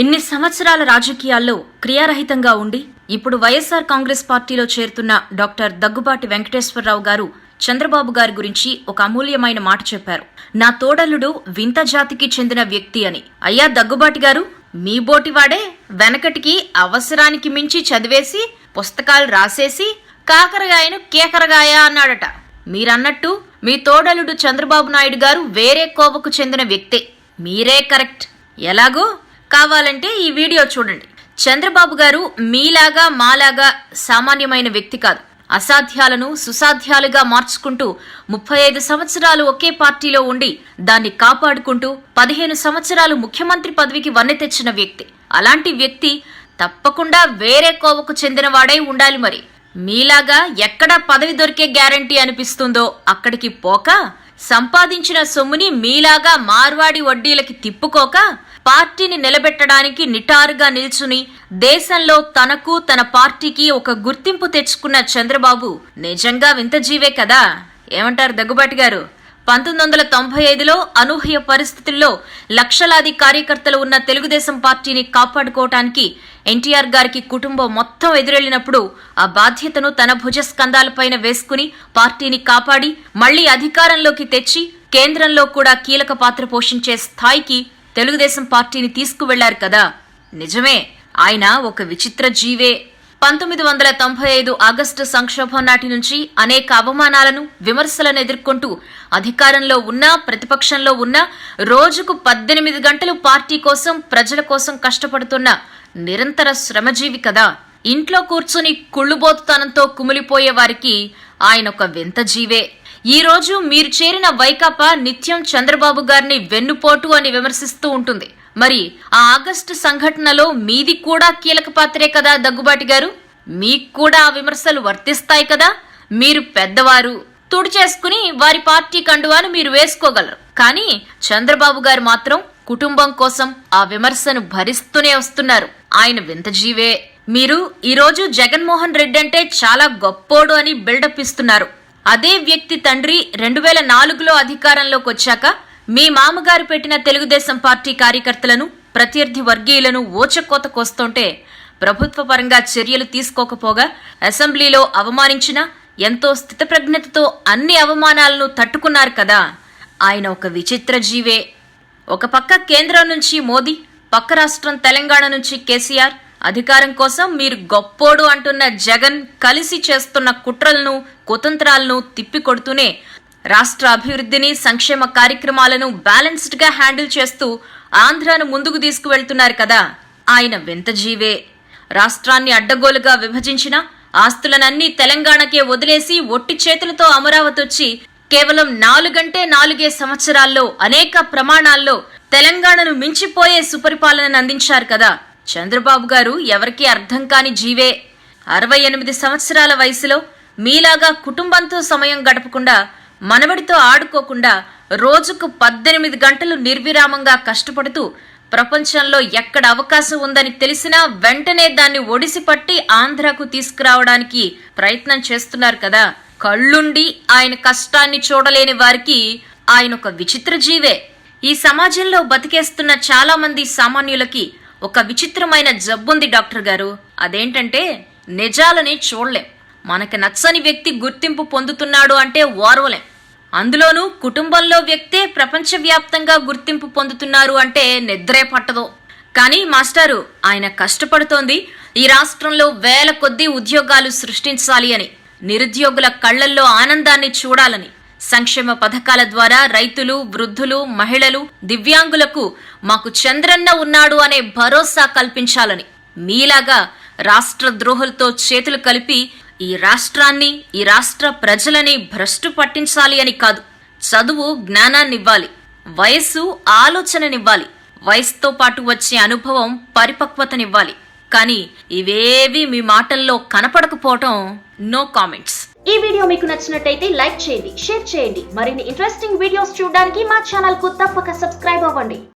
ఇన్ని సంవత్సరాల రాజకీయాల్లో క్రియారహితంగా ఉండి ఇప్పుడు వైఎస్ఆర్ కాంగ్రెస్ పార్టీలో చేరుతున్న డాక్టర్ దగ్గుబాటి వెంకటేశ్వరరావు గారు చంద్రబాబు గారి గురించి ఒక అమూల్యమైన మాట చెప్పారు. నా తోడలుడు వింత జాతికి చెందిన వ్యక్తి అని. అయ్యా దగ్గుబాటి గారు మీ బోటివాడే వెనకటికి అవసరానికి మించి చదివేసి పుస్తకాలు రాసేసి కాకరగాయను కేకరగాయ అన్నాడట. మీరన్నట్టు మీ తోడలుడు చంద్రబాబు నాయుడు గారు వేరే కోవకు చెందిన వ్యక్తే. మీరే కరెక్ట్. ఎలాగో కావాలంటే ఈ వీడియో చూడండి. చంద్రబాబు గారు మీలాగా మాలాగా సామాన్యమైన వ్యక్తి కాదు. అసాధ్యాలను సుసాధ్యాలుగా మార్చుకుంటూ ముప్పై ఐదు సంవత్సరాలు ఒకే పార్టీలో ఉండి దాన్ని కాపాడుకుంటూ పదిహేను సంవత్సరాలు ముఖ్యమంత్రి పదవికి వన్నె తెచ్చిన వ్యక్తి. అలాంటి వ్యక్తి తప్పకుండా వేరే కోవకు చెందినవాడై ఉండాలి మరి. మీలాగా ఎక్కడ పదవి దొరికే గ్యారంటీ అనిపిస్తుందో అక్కడికి పోక సంపాదించిన సొమ్ముని మీలాగా మార్వాడి వడ్డీలకి తిప్పుకోక పార్టీని నిలబెట్టడానికి నిటారుగా నిల్చుని దేశంలో తనకు తన పార్టీకి ఒక గుర్తింపు తెచ్చుకున్న చంద్రబాబు నిజంగా వింత జీవే కదా? ఏమంటారు దగ్గుబాటి గారు? పంతొమ్మిది వందల తొంభై ఐదులో అనూహ్య పరిస్థితుల్లో లక్షలాది కార్యకర్తలు ఉన్న తెలుగుదేశం పార్టీని కాపాడుకోవటానికి ఎన్టీఆర్ గారికి కుటుంబం మొత్తం ఎదురెళ్ళినప్పుడు ఆ బాధ్యతను తన భుజస్కంధాలపైన వేసుకుని పార్టీని కాపాడి మళ్ళీ అధికారంలోకి తెచ్చి కేంద్రంలో కూడా కీలక పాత్ర పోషించే స్థాయికి తెలుగుదేశం పార్టీని తీసుకువెళ్ళారు కదా. నిజమే ఆయన ఒక విచిత్ర జీవే. పంతొమ్మిది వందల తొంభై ఐదు ఆగస్టు సంక్షోభం నాటి నుంచి అనేక అవమానాలను విమర్శలను ఎదుర్కొంటూ అధికారంలో ఉన్నా ప్రతిపక్షంలో ఉన్నా రోజుకు పద్దెనిమిది గంటలు పార్టీ కోసం ప్రజల కోసం కష్టపడుతున్న నిరంతర శ్రమజీవి కదా. ఇంట్లో కూర్చుని కుళ్ళుబోతుతనంతో కుమిలిపోయే వారికి ఆయన ఒక వింత జీవే. ఈ రోజు మీరు చేరిన వైకాపా నిత్యం చంద్రబాబు గారిని వెన్నుపోటు అని విమర్శిస్తూ ఉంటుంది. మరి ఆ ఆగస్టు సంఘటనలో మీది కూడా కీలక పాత్రే కదా దగ్గుబాటి గారు? మీకు కూడా ఆ విమర్శలు వర్తిస్తాయి కదా? మీరు పెద్దవారు. తుడి చేసుకుని వారి పార్టీ కండువాను మీరు వేసుకోగలరు. కానీ చంద్రబాబు గారు మాత్రం కుటుంబం కోసం ఆ విమర్శను భరిస్తూనే వస్తున్నారు. ఆయన వింత జీవే. మీరు ఈరోజు జగన్మోహన్ రెడ్డి అంటే చాలా గొప్పోడు అని బిల్డప్ ఇస్తున్నారు. అదే వ్యక్తి తండ్రి రెండు వేల నాలుగులో అధికారంలోకి వచ్చాక మీ మామగారు పెట్టిన తెలుగుదేశం పార్టీ కార్యకర్తలను ప్రత్యర్థి వర్గీయులను ఓచకోత కోస్తుంటే ప్రభుత్వ పరంగా చర్యలు తీసుకోకపోగా అసెంబ్లీలో అవమానించిన ఎంతో స్థితప్రజ్ఞతతో అన్ని అవమానాలను తట్టుకున్నారు కదా. ఆయన ఒక విచిత్ర జీవే. ఒక పక్క కేంద్రం నుంచి మోదీ పక్క రాష్ట్రం తెలంగాణ నుంచి కేసీఆర్. అధికారం కోసం మీరు గొప్పోడు అంటున్న జగన్ కలిసి చేస్తున్న కుట్రలను కుతంత్రాలను తిప్పికొడుతూనే రాష్ట్ర అభివృద్ధిని సంక్షేమ కార్యక్రమాలను బ్యాలెన్స్డ్గా హ్యాండిల్ చేస్తూ ఆంధ్రాను ముందుకు తీసుకువెళ్తున్నారు కదా ఆయన వింత జీవే. రాష్ట్రాన్ని అడ్డగోలుగా విభజించిన ఆస్తులనన్నీ తెలంగాణకే వదిలేసి ఒట్టి చేతులతో అమరావతి వచ్చి కేవలం నాలుగంటే నాలుగే సంవత్సరాల్లో అనేక ప్రమాణాల్లో తెలంగాణను మించిపోయే సుపరిపాలనను అందించారు కదా. చంద్రబాబు గారు ఎవరికీ అర్థం కాని జీవే. అరవై ఎనిమిది సంవత్సరాల వయసులో మీలాగా కుటుంబంతో సమయం గడపకుండా మనవడితో ఆడుకోకుండా రోజుకు పద్దెనిమిది గంటలు నిర్విరామంగా కష్టపడుతూ ప్రపంచంలో ఎక్కడ అవకాశం ఉందని తెలిసినా వెంటనే దాన్ని ఒడిసిపట్టి ఆంధ్రాకు తీసుకురావడానికి ప్రయత్నం చేస్తున్నారు కదా. కళ్ళుండి ఆయన కష్టాన్ని చూడలేని వారికి ఆయన ఒక విచిత్ర జీవే. ఈ సమాజంలో బతికేస్తున్న చాలా మంది సామాన్యులకి ఒక విచిత్రమైన జబ్బుంది డాక్టర్ గారు. అదేంటంటే నిజాలని చూడలేం. మనకి నచ్చని వ్యక్తి గుర్తింపు పొందుతున్నాడు అంటే ఓర్వలేం. అందులోనూ కుటుంబంలో వ్యక్తే ప్రపంచవ్యాప్తంగా గుర్తింపు పొందుతున్నారు అంటే నిద్రే పట్టదు. కానీ మాస్టారు ఆయన కష్టపడుతోంది. ఈ రాష్ట్రంలో వేల కొద్దీ ఉద్యోగాలు సృష్టించాలి అని నిరుద్యోగుల కళ్ళల్లో ఆనందాన్ని చూడాలని సంక్షేమ పథకాల ద్వారా రైతులు వృద్ధులు మహిళలు దివ్యాంగులకు మాకు చంద్రన్న ఉన్నాడు అనే భరోసా కల్పించాలని మీలాగా రాష్ట్ర ద్రోహులతో చేతులు కలిపి ఈ రాష్ట్రాన్ని ఈ రాష్ట్ర ప్రజలని భ్రష్టు పట్టించాలి అని కాదు. చదువు జ్ఞానాన్నివ్వాలి. వయస్సు ఆలోచననివ్వాలి. వయసుతో పాటు వచ్చే అనుభవం పరిపక్వతనివ్వాలి. కానీ ఇవేవి మీ మాటల్లో కనపడకపోవటం నో కామెంట్స్. ఈ వీడియో మీకు నచ్చినట్టయితే లైక్ చేయండి షేర్ చేయండి. మరిన్ని ఇంట్రెస్టింగ్ వీడియోస్ చూడడానికి మా ఛానల్కు తప్పక సబ్స్క్రైబ్ అవ్వండి.